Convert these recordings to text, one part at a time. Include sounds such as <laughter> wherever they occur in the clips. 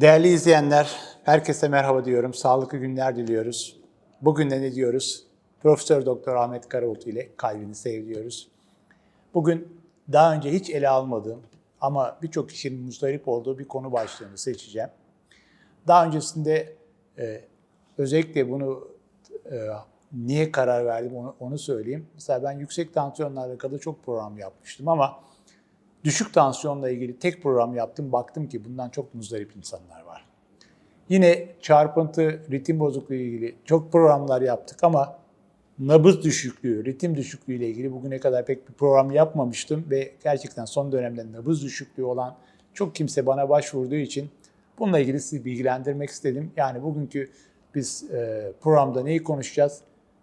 Değerli izleyenler, herkese merhaba diyorum. Sağlıklı günler diliyoruz. Bugün de ne diyoruz? Profesör Doktor Ahmet Karabulut ile kalbini sev diyoruz. Bugün daha önce hiç ele almadığım ama birçok kişinin muzdarip olduğu bir konu başlığını seçeceğim. Daha öncesinde e, özellikle bunu e, niye karar verdim onu, onu söyleyeyim. Mesela ben yüksek tansiyonla alakalı çok program yapmıştım ama düşük tansiyonla ilgili tek program yaptım. Baktım ki bundan çok muzdarip insanlar var. Yine çarpıntı, ritim bozukluğu ile ilgili çok programlar yaptık ama nabız düşüklüğü, ritim düşüklüğü ile ilgili bugüne kadar pek bir program yapmamıştım ve gerçekten son dönemde nabız düşüklüğü olan çok kimse bana başvurduğu için bununla ilgili sizi bilgilendirmek istedim. Yani bugünkü biz e, programda neyi konuşacağız?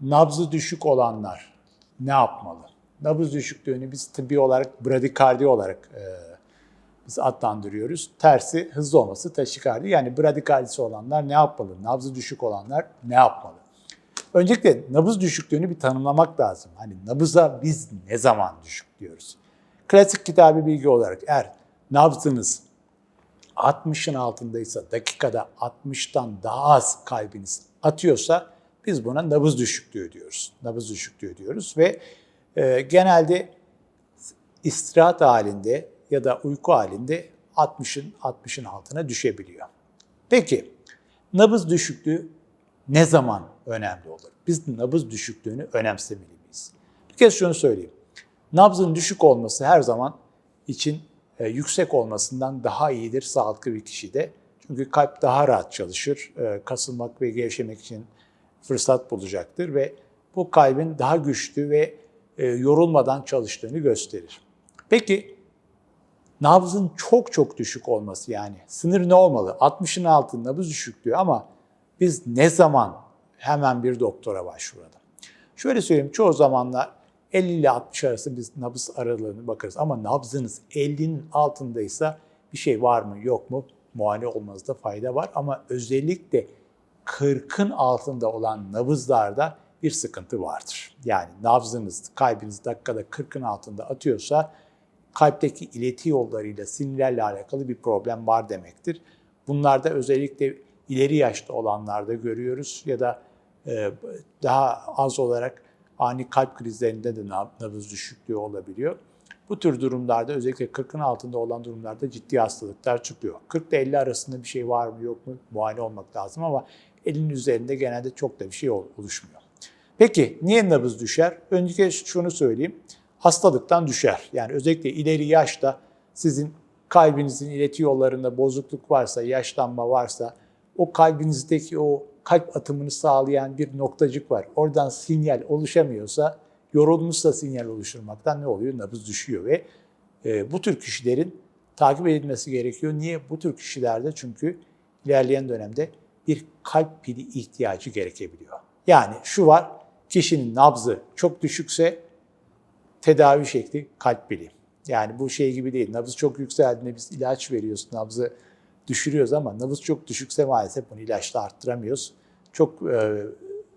Nabzı düşük olanlar ne yapmalı? Nabız düşüklüğünü biz tıbbi olarak bradikardi olarak e, biz adlandırıyoruz. Tersi hızlı olması taşikardi. Yani bradikardisi olanlar ne yapmalı? Nabzı düşük olanlar ne yapmalı? Öncelikle nabız düşüklüğünü bir tanımlamak lazım. Hani nabıza biz ne zaman düşük diyoruz? Klasik kitabi bilgi olarak eğer nabzınız 60'ın altındaysa, dakikada 60'tan daha az kalbiniz atıyorsa biz buna nabız düşüklüğü diyoruz. Nabız düşüklüğü diyoruz ve e, genelde istirahat halinde ya da uyku halinde 60'ın 60'ın altına düşebiliyor. Peki nabız düşüklüğü ne zaman önemli olur? Biz nabız düşüklüğünü önemsemeli miyiz? Bir kez şunu söyleyeyim. Nabzın düşük olması her zaman için e, yüksek olmasından daha iyidir sağlıklı bir kişide. Çünkü kalp daha rahat çalışır. E, kasılmak ve gevşemek için fırsat bulacaktır ve bu kalbin daha güçlü ve e, yorulmadan çalıştığını gösterir. Peki nabzın çok çok düşük olması yani sınır ne olmalı? 60'ın altında nabız düşüklüğü ama biz ne zaman hemen bir doktora başvuralım? Şöyle söyleyeyim çoğu zamanlar 50 ile 60 arası biz nabız aralığını bakarız ama nabzınız 50'nin altındaysa bir şey var mı yok mu muayene olmanızda fayda var ama özellikle 40'ın altında olan nabızlarda bir sıkıntı vardır. Yani nabzınız, kalbiniz dakikada 40'ın altında atıyorsa kalpteki ileti yollarıyla, sinirlerle alakalı bir problem var demektir. Bunlarda özellikle ileri yaşta olanlarda görüyoruz ya da e, daha az olarak ani kalp krizlerinde de nabız düşüklüğü olabiliyor. Bu tür durumlarda özellikle 40'ın altında olan durumlarda ciddi hastalıklar çıkıyor. 40 ile 50 arasında bir şey var mı yok mu muayene olmak lazım ama 50'nin üzerinde genelde çok da bir şey oluşmuyor. Peki niye nabız düşer? Öncelikle şunu söyleyeyim. Hastalıktan düşer. Yani özellikle ileri yaşta sizin kalbinizin ileti yollarında bozukluk varsa, yaşlanma varsa o kalbinizdeki o kalp atımını sağlayan bir noktacık var. Oradan sinyal oluşamıyorsa, yorulmuşsa sinyal oluşturmaktan ne oluyor? Nabız düşüyor ve e, bu tür kişilerin takip edilmesi gerekiyor. Niye? Bu tür kişilerde çünkü ilerleyen dönemde bir kalp pili ihtiyacı gerekebiliyor. Yani şu var, kişinin nabzı çok düşükse tedavi şekli kalp pili. Yani bu şey gibi değil. Nabız çok yükseldiğinde biz ilaç veriyoruz, nabzı düşürüyoruz ama nabız çok düşükse maalesef bunu ilaçla arttıramıyoruz. Çok e,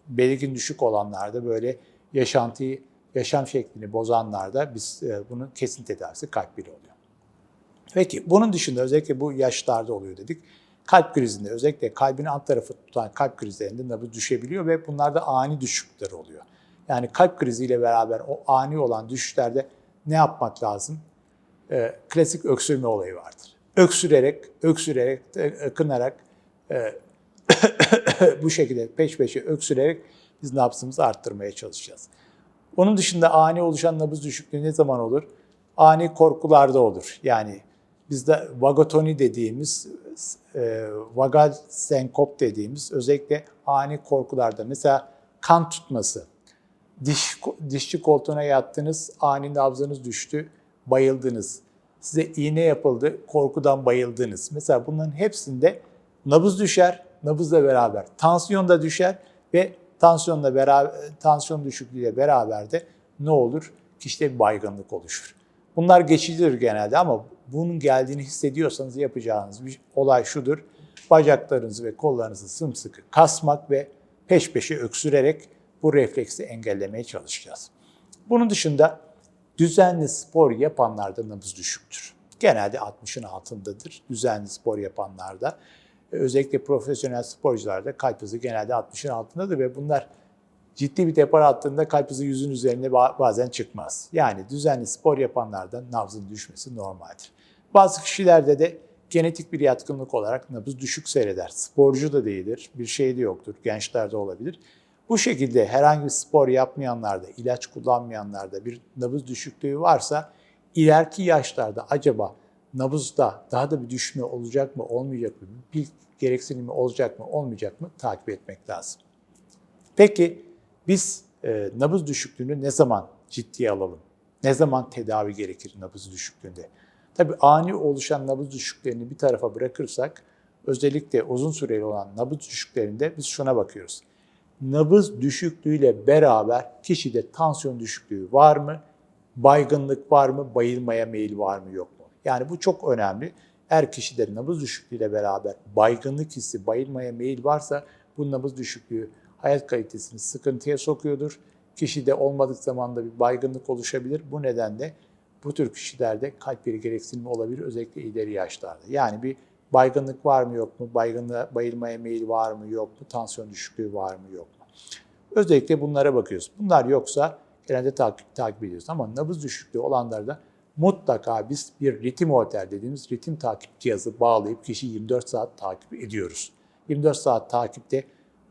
belirgin düşük olanlarda böyle yaşantıyı, yaşam şeklini bozanlarda biz e, bunun kesin tedavisi kalp pili oluyor. Peki bunun dışında özellikle bu yaşlarda oluyor dedik. Kalp krizinde özellikle kalbin alt tarafı tutan kalp krizlerinde nabız düşebiliyor ve bunlarda ani düşükler oluyor. Yani kalp kriziyle beraber o ani olan düşüşlerde ne yapmak lazım? E, klasik öksürme olayı vardır. Öksürerek, öksürerek, akınarak e, <coughs> bu şekilde peş peşe öksürerek biz nabzımızı arttırmaya çalışacağız. Onun dışında ani oluşan nabız düşüklüğü ne zaman olur? Ani korkularda olur. Yani bizde vagotoni dediğimiz, e, vagal senkop dediğimiz özellikle ani korkularda. Mesela kan tutması, diş, dişçi koltuğuna yattınız, ani nabzınız düştü, bayıldınız. Size iğne yapıldı, korkudan bayıldınız. Mesela bunların hepsinde nabız düşer, nabızla beraber tansiyon da düşer ve tansiyonla beraber tansiyon düşüklüğüyle beraber de ne olur? Kişide bir baygınlık oluşur. Bunlar geçicidir genelde ama bunun geldiğini hissediyorsanız yapacağınız bir olay şudur. Bacaklarınızı ve kollarınızı sımsıkı kasmak ve peş peşe öksürerek bu refleksi engellemeye çalışacağız. Bunun dışında düzenli spor yapanlarda nabız düşüktür. genelde 60'ın altındadır düzenli spor yapanlarda. E, Özellikle profesyonel sporcularda kalp hızı genelde 60'ın altındadır ve bunlar ciddi bir depar attığında kalp hızı yüzün üzerine ba- bazen çıkmaz. Yani düzenli spor yapanlarda nabzın düşmesi normaldir. Bazı kişilerde de genetik bir yatkınlık olarak nabız düşük seyreder. Sporcu da değildir, bir şey de yoktur, gençlerde olabilir. Bu şekilde herhangi bir spor yapmayanlarda, ilaç kullanmayanlarda bir nabız düşüklüğü varsa ileriki yaşlarda acaba nabızda daha da bir düşme olacak mı, olmayacak mı, bir gereksinimi olacak mı, olmayacak mı takip etmek lazım. Peki biz e, nabız düşüklüğünü ne zaman ciddiye alalım? Ne zaman tedavi gerekir nabız düşüklüğünde? Tabii ani oluşan nabız düşüklerini bir tarafa bırakırsak özellikle uzun süreli olan nabız düşüklerinde biz şuna bakıyoruz. Nabız düşüklüğüyle beraber kişide tansiyon düşüklüğü var mı? Baygınlık var mı? Bayılmaya meyil var mı yok mu? Yani bu çok önemli. Eğer kişide nabız düşüklüğüyle beraber baygınlık hissi, bayılmaya meyil varsa bu nabız düşüklüğü hayat kalitesini sıkıntıya sokuyordur. Kişide olmadık zamanda bir baygınlık oluşabilir. Bu nedenle bu tür kişilerde kalp yeri gereksinimi olabilir özellikle ileri yaşlarda. Yani bir baygınlık var mı yok mu, baygınlığa, bayılmaya meyil var mı yok mu, tansiyon düşüklüğü var mı yok mu? Özellikle bunlara bakıyoruz. Bunlar yoksa genelde takip, takip ediyoruz. Ama nabız düşüklüğü olanlarda mutlaka biz bir ritim otel dediğimiz ritim takip cihazı bağlayıp kişi 24 saat takip ediyoruz. 24 saat takipte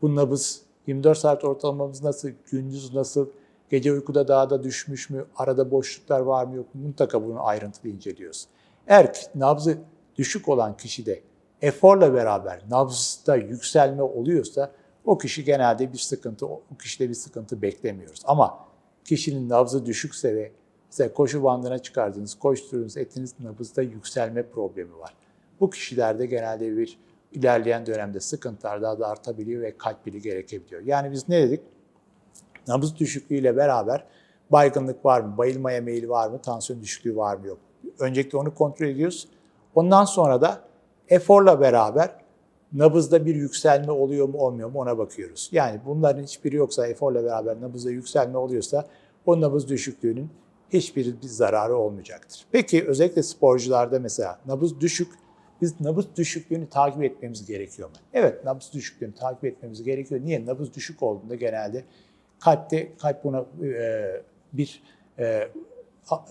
bu nabız 24 saat ortalamamız nasıl, gündüz nasıl, gece uykuda daha da düşmüş mü, arada boşluklar var mı yok mu mutlaka bunu ayrıntılı inceliyoruz. Eğer nabzı düşük olan kişide eforla beraber nabzda yükselme oluyorsa o kişi genelde bir sıkıntı, o kişide bir sıkıntı beklemiyoruz. Ama kişinin nabzı düşükse ve mesela koşu bandına çıkardınız, koşturduğunuz etiniz nabızda yükselme problemi var. Bu kişilerde genelde bir ilerleyen dönemde sıkıntılar daha da artabiliyor ve kalp bile gerekebiliyor. Yani biz ne dedik? Nabız düşüklüğüyle beraber baygınlık var mı, bayılmaya meyil var mı, tansiyon düşüklüğü var mı yok? Öncelikle onu kontrol ediyoruz. Ondan sonra da eforla beraber nabızda bir yükselme oluyor mu olmuyor mu ona bakıyoruz. Yani bunların hiçbiri yoksa eforla beraber nabızda yükselme oluyorsa o nabız düşüklüğünün hiçbir bir zararı olmayacaktır. Peki özellikle sporcularda mesela nabız düşük, biz nabız düşüklüğünü takip etmemiz gerekiyor mu? Evet nabız düşüklüğünü takip etmemiz gerekiyor. Niye? Nabız düşük olduğunda genelde kalpte kalp buna e, bir e,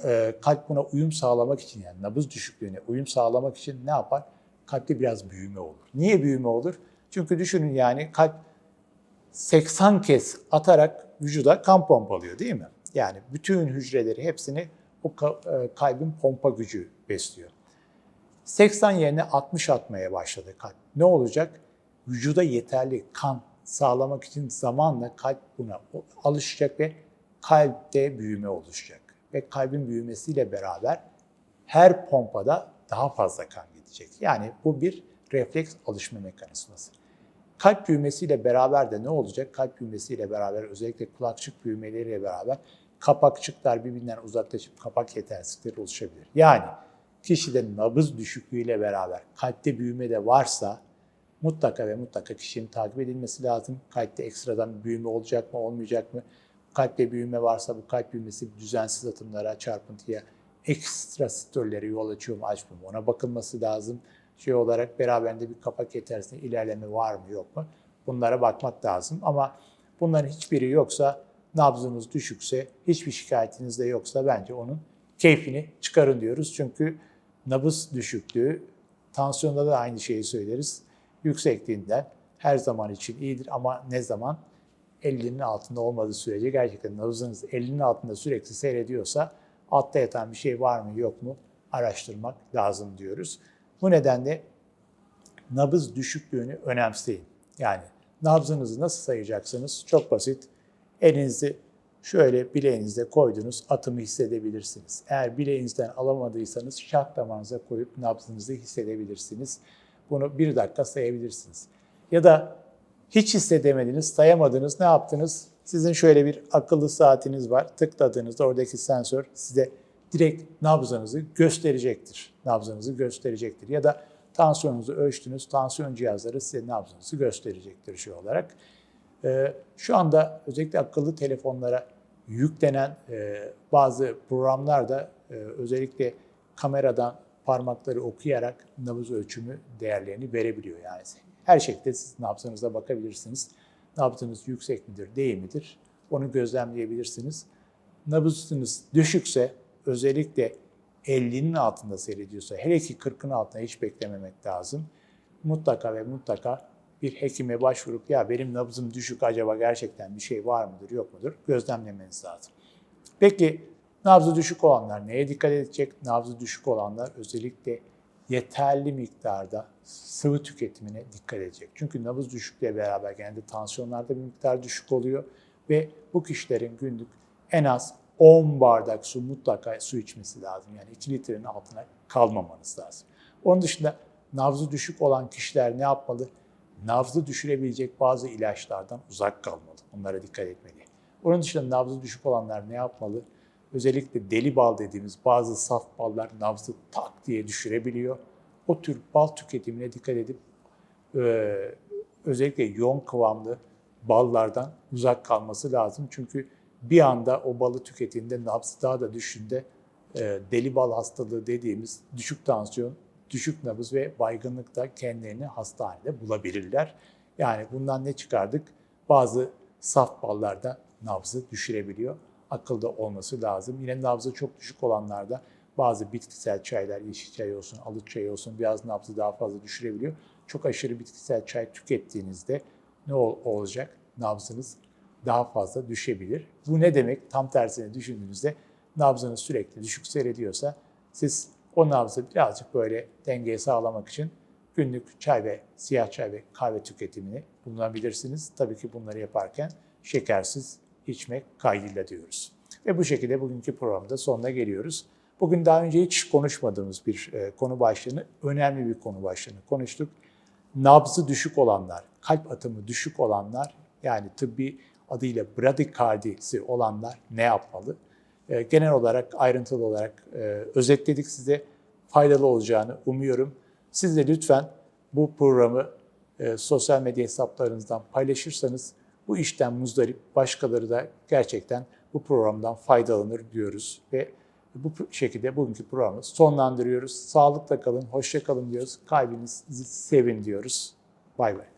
e, kalp buna uyum sağlamak için yani nabız düşüklüğüne uyum sağlamak için ne yapar? Kalpte biraz büyüme olur. Niye büyüme olur? Çünkü düşünün yani kalp 80 kez atarak vücuda kan pompalıyor değil mi? Yani bütün hücreleri hepsini o kalbin pompa gücü besliyor. 80 yerine 60 atmaya başladı kalp. Ne olacak? Vücuda yeterli kan sağlamak için zamanla kalp buna alışacak ve kalpte büyüme oluşacak. Ve kalbin büyümesiyle beraber her pompada daha fazla kan gidecek. Yani bu bir refleks alışma mekanizması. Kalp büyümesiyle beraber de ne olacak? Kalp büyümesiyle beraber özellikle kulakçık büyümeleriyle beraber kapakçıklar birbirinden uzaklaşıp kapak yetersizlikleri oluşabilir. Yani kişide nabız düşüklüğüyle beraber kalpte büyüme de varsa mutlaka ve mutlaka kişinin takip edilmesi lazım. Kalpte ekstradan büyüme olacak mı, olmayacak mı? Kalpte büyüme varsa bu kalp büyümesi düzensiz atımlara, çarpıntıya, ekstra stollere yol açıyor mu, açmıyor mu? Ona bakılması lazım. Şey olarak beraberinde bir kapak yetersinde ilerleme var mı, yok mu? Bunlara bakmak lazım. Ama bunların hiçbiri yoksa, nabzınız düşükse, hiçbir şikayetiniz de yoksa bence onun keyfini çıkarın diyoruz. Çünkü nabız düşüklüğü, tansiyonda da aynı şeyi söyleriz yüksekliğinden her zaman için iyidir ama ne zaman 50'nin altında olmadığı sürece gerçekten nabzınız 50'nin altında sürekli seyrediyorsa altta yatan bir şey var mı yok mu araştırmak lazım diyoruz. Bu nedenle nabız düşüklüğünü önemseyin. Yani nabzınızı nasıl sayacaksınız? Çok basit. Elinizi şöyle bileğinize koydunuz, atımı hissedebilirsiniz. Eğer bileğinizden alamadıysanız şah damarınıza koyup nabzınızı hissedebilirsiniz. Bunu bir dakika sayabilirsiniz. Ya da hiç hissedemediniz, sayamadınız, ne yaptınız? Sizin şöyle bir akıllı saatiniz var. Tıkladığınızda oradaki sensör size direkt nabzınızı gösterecektir. Nabzınızı gösterecektir. Ya da tansiyonunuzu ölçtünüz, tansiyon cihazları size nabzınızı gösterecektir şey olarak. Ee, şu anda özellikle akıllı telefonlara yüklenen e, bazı programlar da e, özellikle kameradan parmakları okuyarak nabız ölçümü değerlerini verebiliyor yani. Her şekilde siz nabzınıza bakabilirsiniz. Nabzınız yüksek midir, değil midir? Onu gözlemleyebilirsiniz. Nabzınız düşükse özellikle 50'nin altında seyrediyorsa, hele ki 40'ın altında hiç beklememek lazım. Mutlaka ve mutlaka bir hekime başvurup ya benim nabzım düşük acaba gerçekten bir şey var mıdır yok mudur gözlemlemeniz lazım. Peki nabzı düşük olanlar neye dikkat edecek? Nabzı düşük olanlar özellikle yeterli miktarda sıvı tüketimine dikkat edecek. Çünkü nabız düşükle beraber genelde tansiyonlarda bir miktar düşük oluyor ve bu kişilerin günlük en az 10 bardak su mutlaka su içmesi lazım. Yani 2 litrenin altına kalmamanız lazım. Onun dışında nabzı düşük olan kişiler ne yapmalı? Nabzı düşürebilecek bazı ilaçlardan uzak kalmalı. Onlara dikkat etmeli. Onun dışında nabzı düşük olanlar ne yapmalı? Özellikle deli bal dediğimiz bazı saf ballar nabzı tak diye düşürebiliyor. O tür bal tüketimine dikkat edip e, özellikle yoğun kıvamlı ballardan uzak kalması lazım. Çünkü bir anda o balı tükettiğinde nabzı daha da düşünde e, deli bal hastalığı dediğimiz düşük tansiyon, düşük nabız ve baygınlıkta kendilerini hastanede bulabilirler. Yani bundan ne çıkardık? Bazı saf ballarda nabzı düşürebiliyor. Akılda olması lazım. Yine nabzı çok düşük olanlarda bazı bitkisel çaylar, yeşil çay olsun, alıç çayı olsun biraz nabzı daha fazla düşürebiliyor. Çok aşırı bitkisel çay tükettiğinizde ne ol- olacak? Nabzınız daha fazla düşebilir. Bu ne demek? Tam tersini düşündüğünüzde nabzınız sürekli düşük seyrediyorsa siz o nabzı birazcık böyle dengeye sağlamak için günlük çay ve siyah çay ve kahve tüketimini bulunabilirsiniz. Tabii ki bunları yaparken şekersiz içmek kaydıyla diyoruz. Ve bu şekilde bugünkü programda sonuna geliyoruz. Bugün daha önce hiç konuşmadığımız bir e, konu başlığını, önemli bir konu başlığını konuştuk. Nabzı düşük olanlar, kalp atımı düşük olanlar, yani tıbbi adıyla bradikardisi olanlar ne yapmalı? E, Genel olarak, ayrıntılı olarak e, özetledik size. Faydalı olacağını umuyorum. Siz de lütfen bu programı sosyal medya hesaplarınızdan paylaşırsanız bu işten muzdarip başkaları da gerçekten bu programdan faydalanır diyoruz ve bu şekilde bugünkü programı sonlandırıyoruz. Sağlıkla kalın, hoşça kalın diyoruz. Kalbinizi sevin diyoruz. Bay bay.